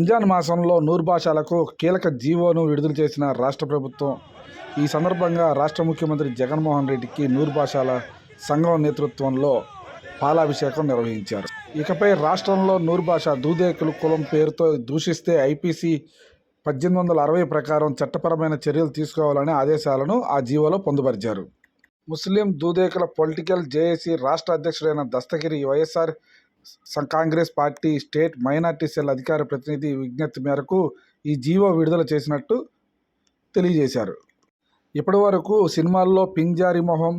రంజాన్ మాసంలో నూర్భాషాలకు కీలక జీవోను విడుదల చేసిన రాష్ట్ర ప్రభుత్వం ఈ సందర్భంగా రాష్ట్ర ముఖ్యమంత్రి జగన్మోహన్ రెడ్డికి నూర్భాషాల సంఘం నేతృత్వంలో పాలాభిషేకం నిర్వహించారు. ఇకపై రాష్ట్రంలో నూరు దూదేకులు కులం పేరుతో దూషిస్తే ఐపీసీ పద్దెనిమిది వందల అరవై ప్రకారం చట్టపరమైన చర్యలు తీసుకోవాలనే ఆదేశాలను ఆ జీవోలో పొందుపరిచారు. ముస్లిం దూదేకుల పొలిటికల్ జేఏసీ రాష్ట్ర అధ్యక్షుడైన Dastagiri YSR Congress party state minority cell అధికార ప్రతినిధి విజ్ఞప్తి మేరకు ఈ జీవో విడుదల చేసినట్టు తెలియజేశారు. ఇప్పటి వరకు సినిమాల్లో పింజారి మొహం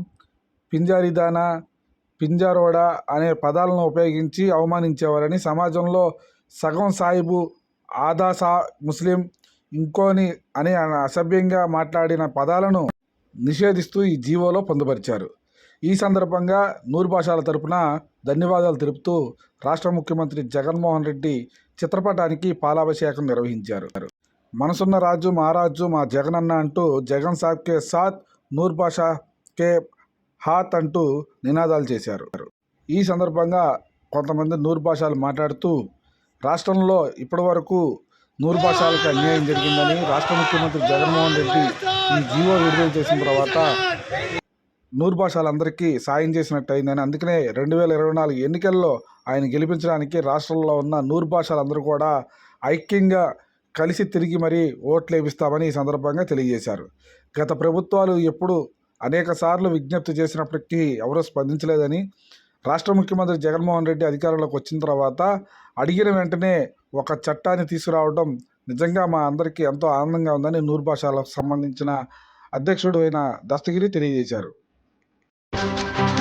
పింజారి దానా పింజారోడ అనే పదాలను ఉపయోగించి అవమానించేవారని సమాజంలో సగం సాయిబు ఆదా సా ముస్లిం ఇంకోని అని అసభ్యంగా మాట్లాడిన పదాలను నిషేధిస్తూ ఈ జీవోలో పొందుపరిచారు. ఈ సందర్భంగా నూర్భాషాల తరపున ధన్యవాదాలు తెలుపుతూ రాష్ట్ర ముఖ్యమంత్రి జగన్మోహన్ రెడ్డి చిత్రపటానికి పాలాభిషేకం నిర్వహించారు. మనసున్న రాజు మహారాజు మా జగన్ అన్న అంటూ జగన్ సాబ్ కే సాత్ నూర్భాషా కే హాత్ అంటూ నినాదాలు చేశారు. ఈ సందర్భంగా కొంతమంది నూర్భాషాలు మాట్లాడుతూ రాష్ట్రంలో ఇప్పటి వరకు నూరు అన్యాయం జరిగిందని రాష్ట్ర ముఖ్యమంత్రి జగన్మోహన్ రెడ్డి ఈ జీవో విడుదల చేసిన తర్వాత నూరు భాషలందరికీ సాయం చేసినట్టు అయిందని అందుకనే రెండు వేల ఇరవై నాలుగు ఎన్నికల్లో ఆయన గెలిపించడానికి రాష్ట్రంలో ఉన్న నూరు భాషలందరూ కూడా ఐక్యంగా కలిసి తిరిగి మరీ ఓట్లు వేపిస్తామని ఈ సందర్భంగా తెలియజేశారు. గత ప్రభుత్వాలు ఎప్పుడు అనేక సార్లు విజ్ఞప్తి చేసినప్పటికీ ఎవరూ స్పందించలేదని రాష్ట్ర ముఖ్యమంత్రి జగన్మోహన్ రెడ్డి అధికారంలోకి వచ్చిన తర్వాత అడిగిన వెంటనే ఒక చట్టాన్ని తీసుకురావడం నిజంగా మా అందరికీ ఎంతో ఆనందంగా ఉందని నూరు భాషలకు సంబంధించిన అధ్యక్షుడు అయిన దస్తగిరి తెలియజేశారు. Thank you.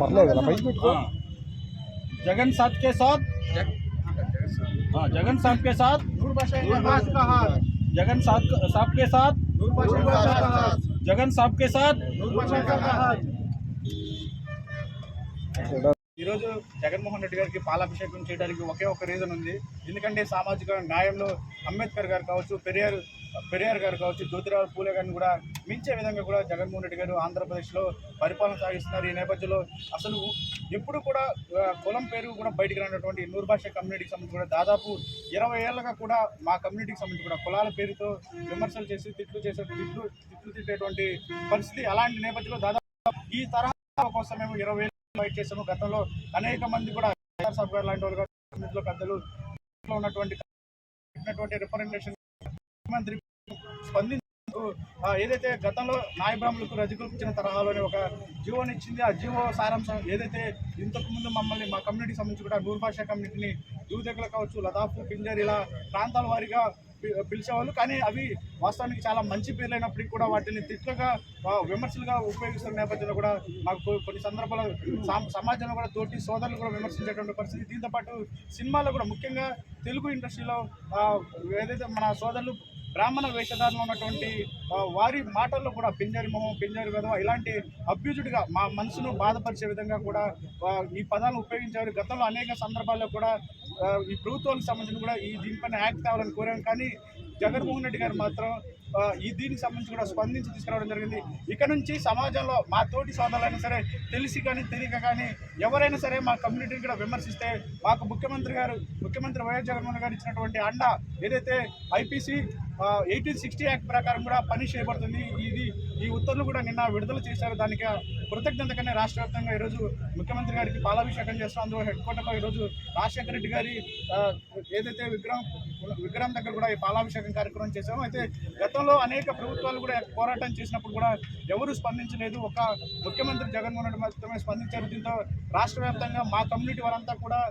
పర్లేదు కదా పైకి పెట్టుకో जगन साथ के साथ हाँ जगन साहब के साथ जगन साहब साहब के साथ जगन साहब के साथ ఈరోజు జగన్మోహన్ రెడ్డి గారికి పాలాభిషేకం చేయడానికి ఒకే ఒక రీజన్ ఉంది. ఎందుకంటే సామాజిక న్యాయంలో అంబేద్కర్ గారు కావచ్చు పెరియార్ పెరియార్ గారు కావచ్చు జ్యోతిరావు పూలే గారిని కూడా మించే విధంగా కూడా జగన్మోహన్ రెడ్డి గారు ఆంధ్రప్రదేశ్లో పరిపాలన సాగిస్తున్నారు. ఈ నేపథ్యంలో అసలు ఎప్పుడు కూడా కులం పేరు కూడా బయటికి రానటువంటి నూరు భాష కమ్యూనిటీకి సంబంధించి కూడా దాదాపు ఇరవై ఏళ్ళగా కూడా మా కమ్యూనిటీకి సంబంధించి కూడా కులాల పేరుతో విమర్శలు చేసి తిట్లు చేసే తిట్లు తిట్లు తిట్టేటువంటి పరిస్థితి అలాంటి నేపథ్యంలో దాదాపు ఈ తరహా కోసం మేము ఇరవై ఫైట్ చేసాము గతంలో అనేక మంది కూడా సాబ్ గారు లాంటి వాళ్ళు పెద్దలు ఉన్నటువంటి రిప్రజెంటేషన్ ముఖ్యమంత్రి స్పందించు ఆ, ఏదైతే గతంలో నాయబ్రాహ్మణులకు రజకులకు ఇచ్చిన తరహాలోనే ఒక జీవోని ఇచ్చింది ఆ జీవో సారాంశం ఏదైతే ఇంతకు ముందు మమ్మల్ని మా కమ్యూనిటీకి సంబంధించి కూడా నూరు కమ్యూనిటీని దూదెగలు కావచ్చు లదాఫ్ పింజర్ ఇలా ప్రాంతాల వారీగా పిలిచేవాళ్ళు. కానీ అవి వాస్తవానికి చాలా మంచి పేర్లైనప్పటికీ కూడా వాటిని తిట్లుగా విమర్శలుగా ఉపయోగిస్తున్న నేపథ్యంలో కూడా మాకు కొన్ని సందర్భాలు సమాజంలో కూడా తోటి సోదరులు కూడా విమర్శించేటువంటి పరిస్థితి. దీంతో పాటు సినిమాలో కూడా ముఖ్యంగా తెలుగు ఇండస్ట్రీలో ఏదైతే మన సోదరులు బ్రాహ్మణ వేషధారణలో ఉన్నటువంటి వారి మాటల్లో కూడా పింజరి మొహం పింజరి విధవ ఇలాంటి అభ్యుజుడిగా మా మనసును బాధపరిచే విధంగా కూడా ఈ పదాలను ఉపయోగించారు గతంలో అనేక సందర్భాల్లో కూడా ఈ ప్రభుత్వానికి సంబంధించిన కూడా ఈ దీనిపైన యాక్ట్ కావాలని కోరాం. కానీ జగన్మోహన్ రెడ్డి గారు మాత్రం ఈ దీనికి సంబంధించి కూడా స్పందించి తీసుకురావడం జరిగింది. ఇక్కడ నుంచి సమాజంలో మా తోటి సోదరులైనా సరే తెలిసి కానీ తెలియక కానీ ఎవరైనా సరే మా కమ్యూనిటీని కూడా విమర్శిస్తే మాకు ముఖ్యమంత్రి గారు ముఖ్యమంత్రి వైఎస్ జగన్మోహన్ గారు ఇచ్చినటువంటి అండ ఏదైతే ఐపీసీ ఎయిటీన్ సిక్స్టీ యాక్ట్ ప్రకారం కూడా పని చేయబడుతుంది. ఇది ఈ ఉత్తర్వులు కూడా నిన్న విడుదల చేశారు. దానికి కృతజ్ఞతగానే రాష్ట్ర వ్యాప్తంగా ఈరోజు ముఖ్యమంత్రి గారికి పాలాభిషేకం చేస్తాం అందులో హెడ్ క్వార్టర్లో ఈరోజు రాజశేఖర రెడ్డి గారి ఏదైతే విగ్రహం విగ్రహం దగ్గర కూడా ఈ పాలాభిషేకం కార్యక్రమం చేశాము. అయితే గతంలో అనేక ప్రభుత్వాలు కూడా పోరాటం చేసినప్పుడు కూడా ఎవరు స్పందించలేదు. ఒక ముఖ్యమంత్రి జగన్మోహన్ రెడ్డి మాత్రమే స్పందించారు. దీంతో రాష్ట్ర వ్యాప్తంగా మా కమ్యూనిటీ వారంతా కూడా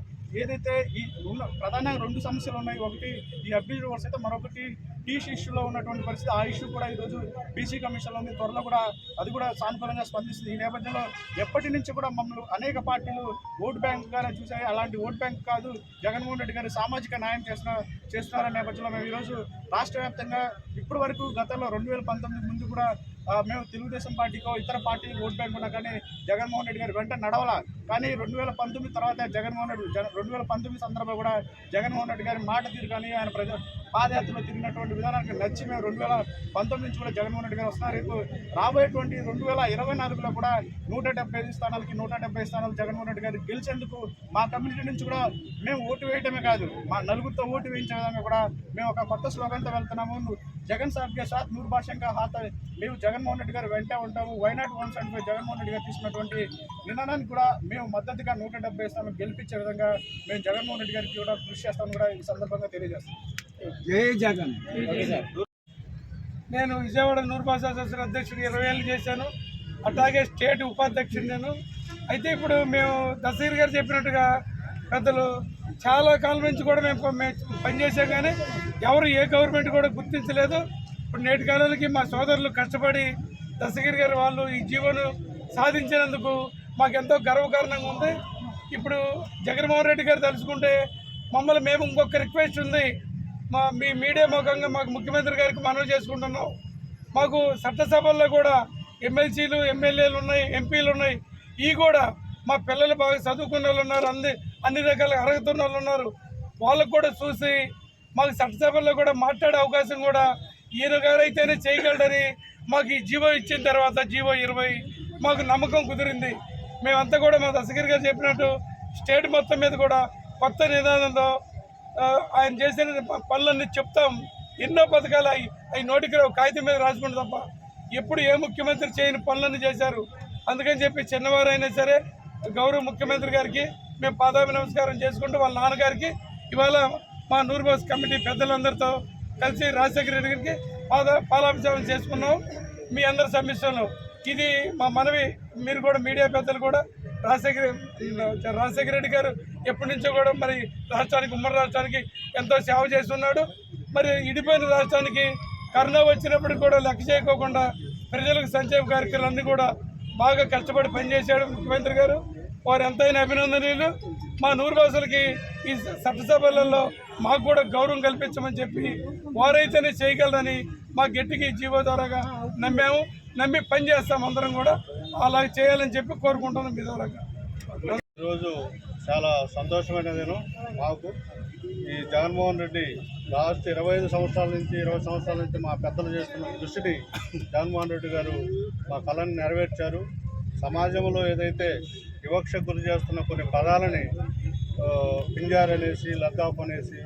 ఏదైతే ఈ ఉన్న ప్రధానంగా రెండు సమస్యలు ఉన్నాయి. ఒకటి ఈ అభ్యర్థుల వర్స్ అయితే మరొకటి టీసీ ఇష్యూలో ఉన్నటువంటి పరిస్థితి. ఆ ఇష్యూ కూడా ఈరోజు బీసీ కమిషన్లో ఉంది. త్వరలో కూడా అది కూడా సానుకూలంగా స్పందిస్తుంది. ఈ నేపథ్యంలో ఎప్పటి నుంచి కూడా మమ్మల్ని అనేక పార్టీలు ఓట్ బ్యాంక్ గానే చూసాయి అలాంటి ఓట్ బ్యాంక్ కాదు జగన్మోహన్ రెడ్డి గారు సామాజిక న్యాయం చేసిన చేస్తున్నారనే నేపథ్యంలో మేము ఈరోజు రాష్ట్ర వ్యాప్తంగా ఇప్పటి వరకు గతంలో రెండు వేల పంతొమ్మిది ముందు కూడా మేము తెలుగుదేశం పార్టీకో ఇతర పార్టీకి ఓటు బ్యాంక్ కానీ జగన్మోహన్ రెడ్డి గారు వెంట నడవాల. కానీ రెండు వేల పంతొమ్మిది తర్వాత జగన్మోహన్ రెడ్డి రెండు వేల పంతొమ్మిది సందర్భంలో కూడా జగన్మోహన్ రెడ్డి గారి మాట తీరు కానీ ఆయన ప్రజ పాదయాత్రలో తిరిగినటువంటి విధానానికి నచ్చి మేము రెండు వేల పంతొమ్మిది నుంచి కూడా జగన్మోహన్ రెడ్డి గారు వస్తున్నారు. రేపు రాబోయేటువంటి రెండు వేల ఇరవై నాలుగులో కూడా నూట డెబ్బై ఐదు స్థానాలకి నూట డెబ్బై స్థానాలు జగన్మోహన్ రెడ్డి గారు గెలిచేందుకు మా కమ్యూనిటీ నుంచి కూడా మేము ఓటు వేయటమే కాదు మా నలుగురితో ఓటు వేయించే విధంగా కూడా మేము ఒక కొత్త స్లోగన్తో వెళ్తున్నాము. జగన్ సాబ్కే సాత్ నూరు భాషంగా హాత మేము జగన్మోహన్ రెడ్డి గారు వెంటే ఉంటాము. Why not one seventy five Jaganmohan Reddy గారు తీసుకున్నటువంటి నిర్ణయానికి కూడా మేము మద్దతుగా నూట డెబ్బై స్థానం గెలిపించే విధంగా మేము జగన్మోహన్ రెడ్డి గారికి కూడా కృషి చేస్తామని కూడా ఈ సందర్భంగా తెలియజేస్తాం. జై జగన్. నేను విజయవాడ నూరుబాస్ అసోసియేషన్ అధ్యక్షుడు ఇరవై ఏళ్ళు చేశాను. అట్లాగే స్టేట్ ఉపాధ్యక్షుడు నేను. అయితే ఇప్పుడు మేము దసీర్ గారు చెప్పినట్టుగా పెద్దలు చాలా కాలం నుంచి కూడా మేము మేము పనిచేసాం కానీ ఎవరు ఏ గవర్నమెంట్ కూడా గుర్తించలేదు. ఇప్పుడు నేటి కాలానికి మా సోదరులు కష్టపడి దశగిరి గారు వాళ్ళు ఈ జీవోను సాధించినందుకు మాకెంతో గర్వకారణంగా ఉంది. ఇప్పుడు జగన్మోహన్ రెడ్డి గారు తలుచుకుంటే మమ్మల్ని మేము ఇంకొక రిక్వెస్ట్ ఉంది. మా మీ మీడియా ముఖంగా మాకు ముఖ్యమంత్రి గారికి మనవి చేసుకుంటున్నాం. మాకు చట్టసభల్లో కూడా ఎమ్మెల్సీలు ఎమ్మెల్యేలు ఉన్నాయి ఎంపీలు ఉన్నాయి. ఈ కూడా మా పిల్లలు బాగా చదువుకున్న వాళ్ళు ఉన్నారు. అన్ని అన్ని రకాల అర్హత ఉన్న వాళ్ళు ఉన్నారు. వాళ్ళకు కూడా చూసి మాకు చట్టసభల్లో కూడా మాట్లాడే అవకాశం కూడా ఈయన గారైతేనే చేయగలడని మాకు ఈ జీవో ఇచ్చిన తర్వాత జీవో ఇరవై మాకు నమ్మకం కుదిరింది. మేమంతా కూడా మా దశగిరి గారు చెప్పినట్టు స్టేట్ మొత్తం మీద కూడా కొత్త నిదానంతో ఆయన చేసిన ప- పనులన్నీ చెప్తాం. ఎన్నో పథకాలు అవి అవి నోటికి కాగితం మీద రాసుకుంటు తప్ప. ఎప్పుడు ఏ ముఖ్యమంత్రి చేయని పనులన్నీ చేశారు. అందుకని చెప్పి చిన్నవారు అయినా సరే గౌరవ ముఖ్యమంత్రి గారికి మేము పాదాభి నమస్కారం చేసుకుంటూ వాళ్ళ నాన్నగారికి ఇవాళ మా నూరుబాస్ కమిటీ పెద్దలందరితో కలిసి రాజశేఖర రెడ్డి గారికి పాద పాలాభిషేకం చేసుకున్నాం. మీ అందరి సమస్యలు ఇది మా మనవి. మీరు కూడా మీడియా పెద్దలు కూడా రాజశేఖర రాజశేఖర రెడ్డి గారు ఎప్పటి నుంచో కూడా మరి రాష్ట్రానికి ఉమ్మడి రాష్ట్రానికి ఎంతో సేవ చేస్తున్నాడు. మరి ఇడిపోయిన రాష్ట్రానికి కరోనా వచ్చినప్పుడు కూడా లెక్క చేయకోకుండా ప్రజలకు సంక్షేమ కార్యక్రమాలన్నీ కూడా బాగా కష్టపడి పనిచేశాడు ముఖ్యమంత్రి గారు. వారు ఎంతైనా అభినందనీయులు. మా నూరు భాషలకి ఈ చట్టసభలలో మాకు కూడా గౌరవం కల్పించమని చెప్పి వారైతేనే చేయగలరని మా గట్టికి జీవో ద్వారాగా నమ్మాము. నమ్మి పనిచేస్తాం అందరం కూడా. అలా చేయాలని చెప్పి కోరుకుంటున్నాం మీ ద్వారాగా. ఈరోజు చాలా సంతోషమైన దినం మాకు. ఈ జగన్మోహన్ రెడ్డి లాస్ట్ ఇరవై ఐదు సంవత్సరాల నుంచి ఇరవై సంవత్సరాల నుంచి మా పెద్దలు చేస్తున్న దృష్టిని జగన్మోహన్ రెడ్డి గారు మా కళని నెరవేర్చారు. సమాజంలో ఏదైతే వివక్ష గురి చేస్తున్న కొన్ని పదాలని పింజారనేసి పింజార్ అనేసి లద్దాఫ్ అనేసి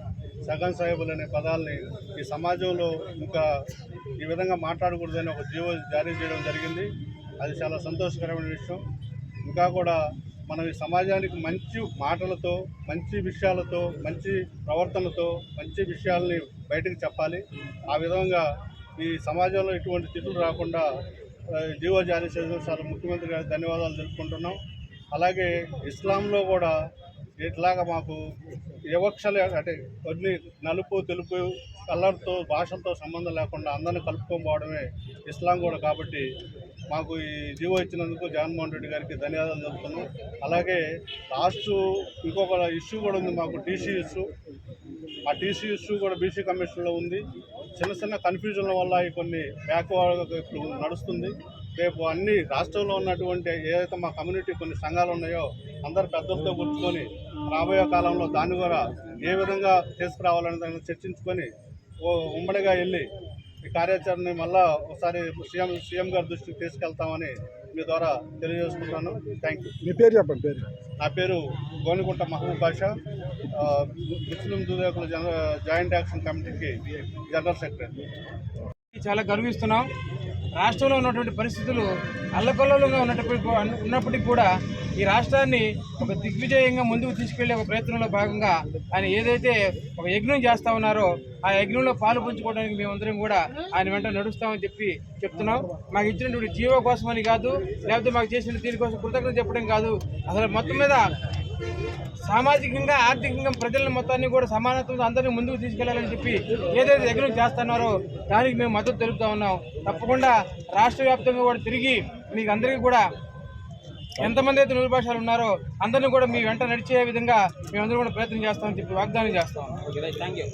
సగన్ సాహిబులు అనే పదాలని ఈ సమాజంలో ఇంకా ఈ విధంగా మాట్లాడకూడదని ఒక జీవో జారీ చేయడం జరిగింది. అది చాలా సంతోషకరమైన విషయం. ఇంకా కూడా మనం ఈ సమాజానికి మంచి మాటలతో మంచి విషయాలతో మంచి ప్రవర్తనతో మంచి విషయాల్ని బయటకు చెప్పాలి. ఆ విధంగా ఈ సమాజంలో ఎటువంటి తిట్లు రాకుండా జీవో జారీ చేసిన సార్ ముఖ్యమంత్రి గారికి ధన్యవాదాలు తెలుపుకుంటున్నాం. అలాగే ఇస్లాంలో కూడా ఇట్లాగా మాకు వివక్షలు అంటే కొన్ని నలుపు తెలుపు కలర్తో భాషలతో సంబంధం లేకుండా అందరిని కలుపుకొని పోవడమే ఇస్లాం కూడా కాబట్టి మాకు ఈ జీవో ఇచ్చినందుకు జగన్మోహన్ రెడ్డి గారికి ధన్యవాదాలు చెప్తున్నాం అలాగే లాస్ట్ ఇంకొక ఇష్యూ కూడా ఉంది మాకు టీసీ ఇష్యూ ఆ టీసీ ఇష్యూ కూడా బీసీ కమిషన్లో ఉంది. చిన్న చిన్న కన్ఫ్యూజన్ల వల్ల ఈ కొన్ని బ్యాక్వర్డ్ ఇప్పుడు నడుస్తుంది. రేపు అన్ని రాష్ట్రంలో ఉన్నటువంటి ఏదైతే మా కమ్యూనిటీ కొన్ని సంఘాలు ఉన్నాయో అందరు పెద్దలతో కూర్చుకొని రాబోయే కాలంలో దాన్ని కూడా ఏ విధంగా తీసుకురావాలనే దాన్ని చర్చించుకొని ఓ ఉమ్మడిగా వెళ్ళి ఈ కార్యాచరణని మళ్ళా ఒకసారి సీఎం సీఎం గారి దృష్టికి తీసుకెళ్తామని మీ ద్వారా తెలియజేసుకుంటాను థ్యాంక్ యూ మీ పేరు చెప్పండి పేరు. నా పేరు గోనిగుంట మహబూబ్ బాషా. ముస్లిం జన జాయింట్ యాక్షన్ కమిటీకి జనరల్ సెక్రటరీ. చాలా గర్విస్తున్నాం. రాష్ట్రంలో ఉన్నటువంటి పరిస్థితులు అల్లకొల్లంగా ఉన్నప్పటికీ ఉన్నప్పటికీ కూడా ఈ రాష్ట్రాన్ని ఒక దిగ్విజయంగా ముందుకు తీసుకెళ్ళే ఒక ప్రయత్నంలో భాగంగా ఆయన ఏదైతే ఒక యజ్ఞం చేస్తా ఉన్నారో ఆ యజ్ఞంలో పాలు పంచుకోవడానికి మేమందరం కూడా ఆయన వెంట నడుస్తామని చెప్పి చెప్తున్నాం. మాకు ఇచ్చినటువంటి జీవో కోసమని కాదు లేకపోతే మాకు చేసిన దీనికోసం కృతజ్ఞత చెప్పడం కాదు. అసలు మొత్తం మీద సామాజికంగా ఆర్థికంగా ప్రజల మొత్తాన్ని కూడా సమానత్వంతో అందరినీ ముందుకు తీసుకెళ్ళాలని చెప్పి ఏదైతే యజ్ఞం చేస్తున్నారో దానికి మేము మద్దతు తెలుపుతా ఉన్నాం. తప్పకుండా రాష్ట్ర వ్యాప్తంగా కూడా తిరిగి మీకు అందరికీ కూడా ఎంతమంది అయితే నూరు భాషలు ఉన్నారో అందరినీ కూడా మీ వెంట నడిచే విధంగా మేమందరం కూడా ప్రయత్నం చేస్తామని చెప్పి వాగ్దానం చేస్తాం. Thank you